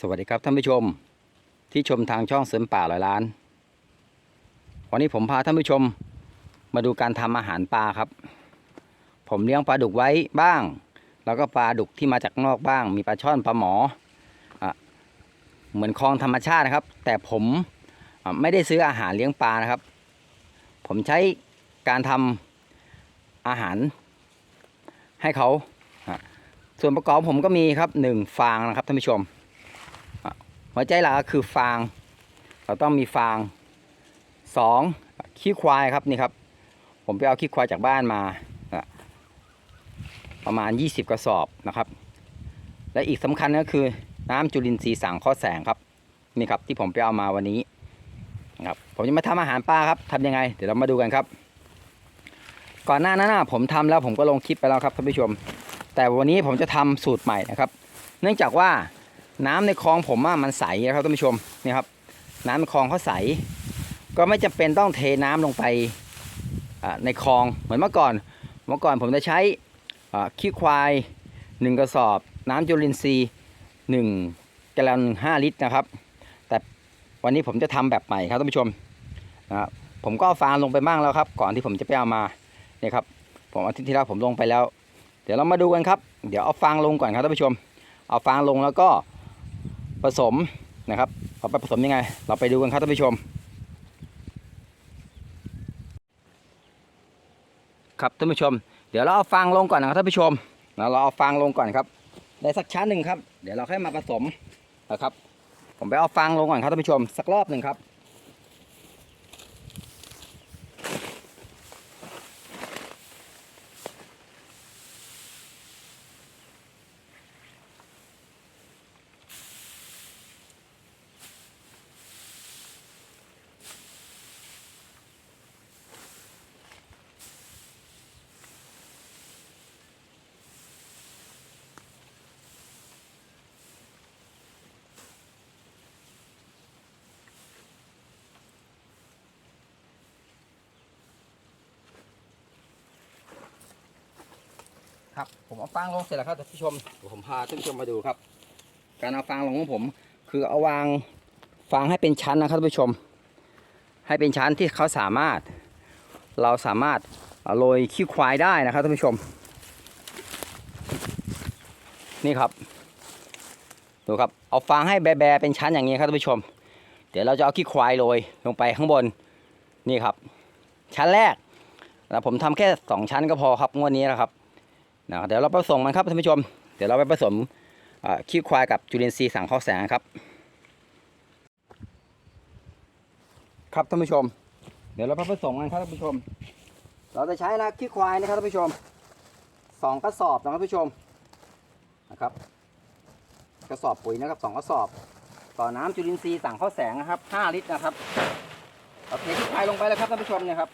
สวัสดีครับท่านผู้ชมที่ชมทางช่องเสริมป่าร้อยล้าน วันนี้ผมพาท่านผู้ชมมาดูการทำอาหารปลาครับ ผมเลี้ยงปลาดุกไว้บ้าง แล้วก็ปลาดุกที่มาจากนอกบ้าง มีปลาช่อนปลาหมออเหมือนคลองธรรมชาตินะครับ แต่ผมไม่ได้ซื้ออาหารเลี้ยงปลานะครับ ผมใช้การทำอาหารให้เขาส่วนประกอบผมก็มีครับหนึ่งฟางนะครับท่านผู้ชม หัวใจหลักก็คือฟาง เราต้องมีฟางสองขี้ควายครับนี่ครับ ผมไปเอาขี้ควายจากบ้านมา ประมาณ 20 กระสอบนะครับ และอีกสำคัญก็คือน้ำจุลินทรีย์สังเคราะห์แสงครับนี่ครับที่ผมไปเอามาวันนี้นะครับผมจะมาทำอาหารปลาครับทำยังไง เดี๋ยวเรามาดูกันครับ ก่อนหน้านั้นผมทำแล้วผมก็ลงคลิปไปแล้วครับท่านผู้ชม แต่วันนี้ผมจะทำสูตรใหม่นะครับ เนื่องจากว่า น้ำในคลองผมอะมันใสนะครับท่านผู้ชมนี่ครับ น้ำในคลองเขาใส ก็ไม่จำเป็นต้องเทน้ำลงไปในคลองเหมือนเมื่อก่อน เมื่อก่อนผมจะใช้ขี้ควายหนึ่งกระสอบ น้ำจุลินทรีย์หนึ่งแกลลอนห้าลิตรนะครับ แต่วันนี้ผมจะทำแบบใหม่ครับท่านผู้ชมนะครับผมก็เอาฟางลงไปบ้างแล้วครับ ก่อนที่ผมจะไปเอามาเนี่ยครับผมอาทิตย์ที่แล้วผมลงไปแล้ว เดี๋ยวเรามาดูกันครับ เดี๋ยวเอาฟางลงก่อนครับท่านผู้ชม เอาฟางลงแล้วก็ ผสมนะครับเอาไปผสมยังไง เราไปดูกันครับท่านผู้ชม ครับท่านผู้ชม เดี๋ยวเราเอาฟางลงก่อนนะครับท่านผู้ชมนะเราเอาฟางลงก่อนครับ ได้สักชั้นหนึ่งครับ เดี๋ยวเราค่อยมาผสมนะครับ ผมไปเอาฟางลงก่อนครับท่านผู้ชม สักรอบหนึ่งครับ ครับผมเอาฟางลงเสร็จแล้วครับท่านผู้ชมเดี๋ยวผมพาท่านผู้ชมมาดูครับ การเอาฟางลงของผม คือเอาวางฟางให้เป็นชั้นนะครับท่านผู้ชม ให้เป็นชั้นที่เขาสามารถ เราสามารถโรยขี้ควายได้นะครับท่านผู้ชม นี่ครับดูครับเอาฟางให้แบๆเป็นชั้นอย่างนี้ครับท่านผู้ชม เดี๋ยวเราจะเอาขี้ควายโรยลงไปข้างบนนี่ครับ ชั้นแรกแล้วผมทำแค่สองชั้นก็พอครับงวดนี้นะครับ นะเดี๋ยวเราผสมมันครับท่านผู้ชม เดี๋ยวเราไปผสมขี้ควายกับจุลินทรีย์สังเคราะห์แสงครับ ครับท่านผู้ชม เดี๋ยวเราผสมกันครับท่านผู้ชม เราจะใช้นะขี้ควายนะครับท่านผู้ชมสองกระสอบนะครับท่านผู้ชมนะครับ กระสอบปุ๋ยนะครับสองกระสอบ ต่อน้ำจุลินทรีย์สังเคราะห์แสงนะครับห้าลิตรนะครับเอาเทขี้ควายลงไปแล้วครับท่านผู้ชมเนี่ยครับ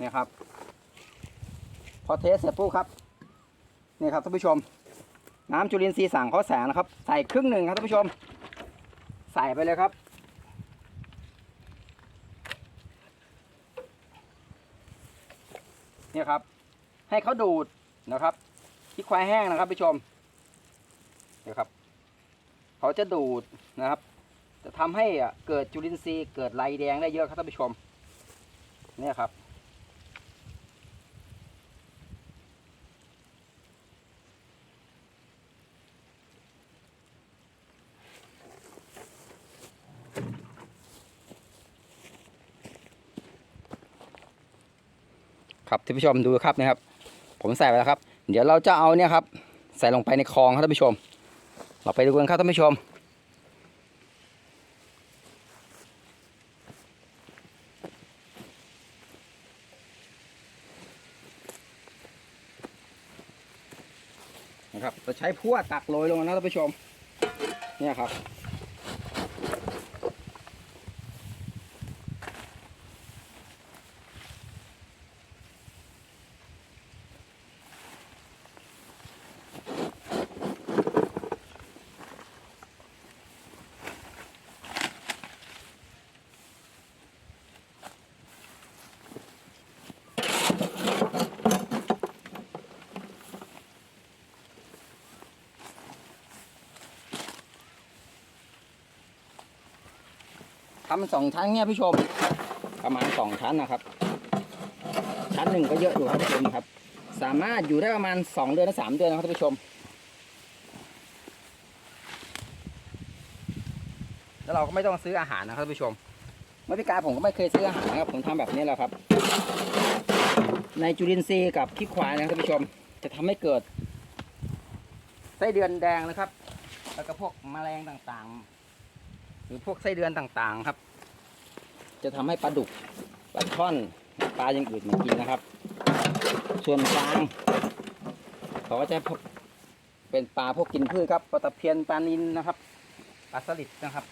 นี่ยครับ พอเทสเสร็จปุ๊บครับ นี่ครับท่านผู้ชม น้ำจุลินทรีย์สั่งเขาแสงนะครับ ใส่ครึ่งหนึ่งครับท่านผู้ชม ใส่ไปเลยครับเนี่ยครับ ให้เขาดูดนะครับที่ควายแห้งนะครับผู้ชมเนี่ยครับเขาจะดูดนะครับ จะทำให้เกิดจุลินทรีย์เกิดไรแดงได้เยอะครับท่านผู้ชมเนี่ยครับ ครับท่านผู้ชมดูครับนะครับ ผมใส่ไปแล้วครับ เดี๋ยวเราจะเอาเนี่ยครับ ใส่ลงไปในคลองครับท่านผู้ชม เราไปดูกันครับท่านผู้ชมนะครับเราใช้พั่วตักโรยลงนะท่านผู้ชม เนี่ยครับำสองชั้นเงี้ยผู้ชม ประมาณสองชั้นนะครับ ชั้นหนึ่งก็เยอะอยู่ครับผู้ชมครับ สามารถอยู่ได้ประมาณสองเดือนถึงสามเดือนนะครับท่านผู้ชม แล้วเราก็ไม่ต้องซื้ออาหารนะครับท่านผู้ชม เมื่อพิการผมก็ไม่เคยซื้ออาหารนะครับผมทำแบบนี้แหละครับ ในจุลินทรีย์กับขี้ควายนะครับท่านผู้ชม จะทำให้เกิดไส้เดือนแดงนะครับ แล้วก็พวกแมลงต่างๆ หรือพวกไส้เดือนต่างๆครับ จะทำให้ปลาดุกปลาช่อนปลาอย่างอื่นมากินนะครับ ส่วนกลางเขาก็จะพบเป็นปลาพวกกินพืชครับปลาตะเพียนปลานินนะครับปลาสลิดนะครับ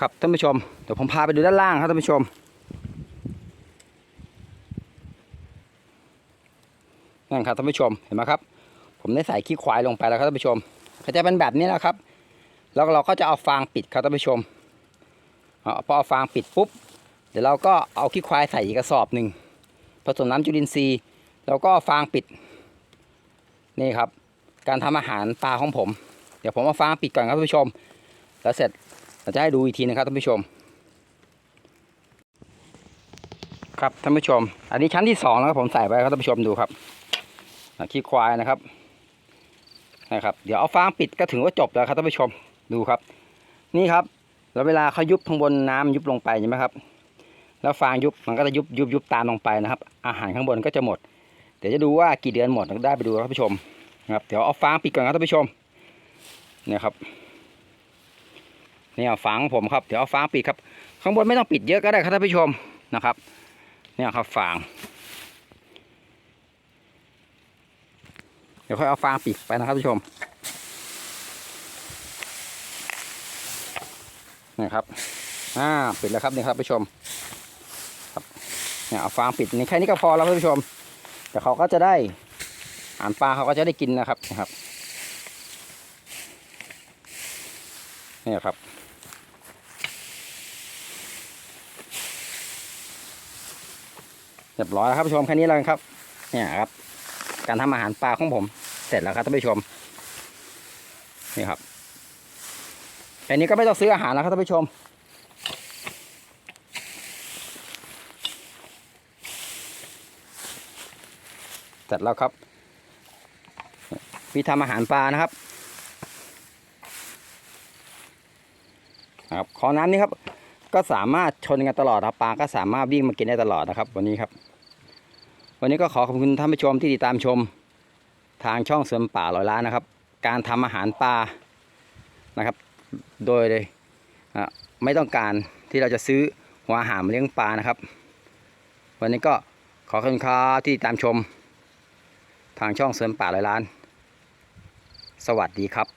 ครับท่านผู้ชมเดี๋ยวผมพาไปดูด้านล่างครับท่านผู้ชมนั่นครับท่านผู้ชมเห็นไหมครับ ผมได้ใส่ขี้ควายลงไปแล้วครับท่านผู้ชมก็จะเป็นแบบนี้นะครับ แล้วเราก็จะเอาฟางปิดครับท่านผู้ชมเอาพอเอาฟางปิดปุ๊บเดี๋ยวเราก็เอาขี้ควายใส่อีกกระสอบหนึ่งผสมน้ำจุลินทรีย์แล้วก็ฟางปิดนี่ครับ การทำอาหารปลาของผม เดี๋ยวผมเอาฟางปิดก่อนครับท่านผู้ชม แล้วเสร็จ เราจะให้ดูอีกทีนะครับท่านผู้ชม ครับท่านผู้ชม อันนี้ชั้นที่สองแล้วผมใส่ไปครับท่านผู้ชมดูครับขี้ควายนะครับนะครับ เดี๋ยวเอาฟางปิดก็ถือว่าจบแล้วครับท่านผู้ชมดูครับ นี่ครับ แล้วเวลาเขายุบข้างบนน้ำยุบลงไปใช่ไหมครับ แล้วฟางยุบมันก็จะยุบยุบยุบตามลงไปนะครับ อาหารข้างบนก็จะหมด เดี๋ยวจะดูว่ากี่เดือนหมดได้ไปดูครับท่านผู้ชมนะครับ เดี๋ยวเอาฟางปิดก่อนครับท่านผู้ชมเนี่ยครับ เนี่ยฝางของผมครับเดี๋ยวเอาฟางปิดครับ ข้างบนไม่ต้องปิดเยอะก็ได้ครับท่านผู้ชมนะครับ เนี่ยครับฟาง เดี๋ยวค่อยเอาฟางปิดไปนะครับท่านผู้ชมนี่ครับอ่าปิดแล้วครับนี่ครับท่านผู้ชมครับเนี่ยเอาฟางปิดนี่แค่นี้ก็พอแล้วท่านผู้ชมเดี๋ยวเขาก็จะได้อาหารปลาเขาก็จะได้กินนะครับนะครับนี่ครับ เรียบร้อยแล้วครับผู้ชมแค่นี้แล้วครับ เนี่ยครับ การทำอาหารปลาของผม เสร็จแล้วครับท่านผู้ชม นี่ครับแค่นี้ก็ไม่ต้องซื้ออาหารแล้วครับท่านผู้ชม เสร็จแล้วครับวิธีทำอาหารปลานะครับครับขอน้ำนี้ครับ ก็สามารถชนกันตลอดครับปลาก็สามารถวิ่งมากินได้ตลอดนะครับ วันนี้ครับ วันนี้ก็ขอขอบคุณท่านผู้ชมที่ติดตามชม ทางช่องเสริมป่าลอยล้านนะครับ การทำอาหารปลานะครับ โดยเลยไม่ต้องการที่เราจะซื้อหัวอาหารมเลี้ยงปลานะครับ วันนี้ก็ขอขอบคุณครับที่ติดตามชม ทางช่องเสริมป่าลอยล้าน สวัสดีครับ